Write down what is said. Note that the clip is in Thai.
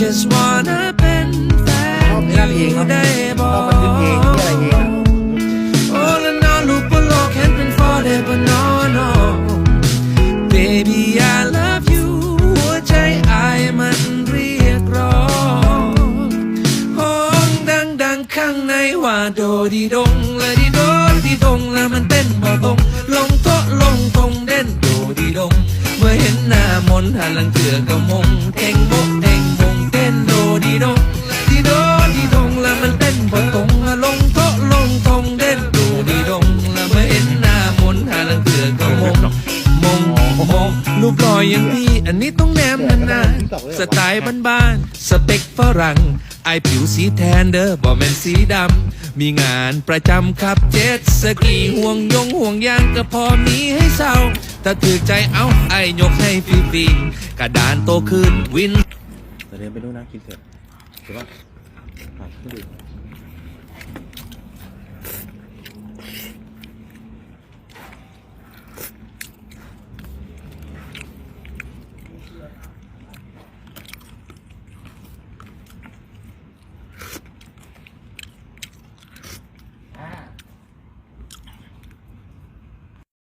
just wanna เป็นแฟนชอบเนื้อเพลงเนาะได้บชออบบันทึกเพลงที่อะไรเองอะโอ้แล้วน้าลูกบนโลกเห็นเป็น forever no no baby I love you หัวใจอายมันเรียกร้องห้องดังดังๆข้างในว่าโดดีดงและดีโดดีดงแล้วมันเต้นบ่ตรงลงโต๊ะลงตรงเด่นโดดีดงเมื่อเห็นหน้ามนต์หันหลังเถื่อก็มงเท่งโมกเท่งมงเต้นโดีดงดีโดดีดงแล้วมันเต้นบ่ตรงลงโตลงตรงเด่นโดดีดงแล้วเมื่อเห็นหน้ามนหันหลังเถื่อก็มงมงมงรูปล่ออย่างพี่อันนี้ต้องแนมนานๆสไตล์บ้านๆสเปคฝรั่งไอผิวสีแทนเด้อบ่แม่นสีดำ มีงานประจำครับเจ็ดสกีห่วงยงห่วงยางก็พอมีให้เศร้าถ้าถือใจเอาไอยกให้ฟรีๆกระดานโตขึ้นวินเดี๋ยวเดนไปดูนะกินเสร็จ で吧、明日で。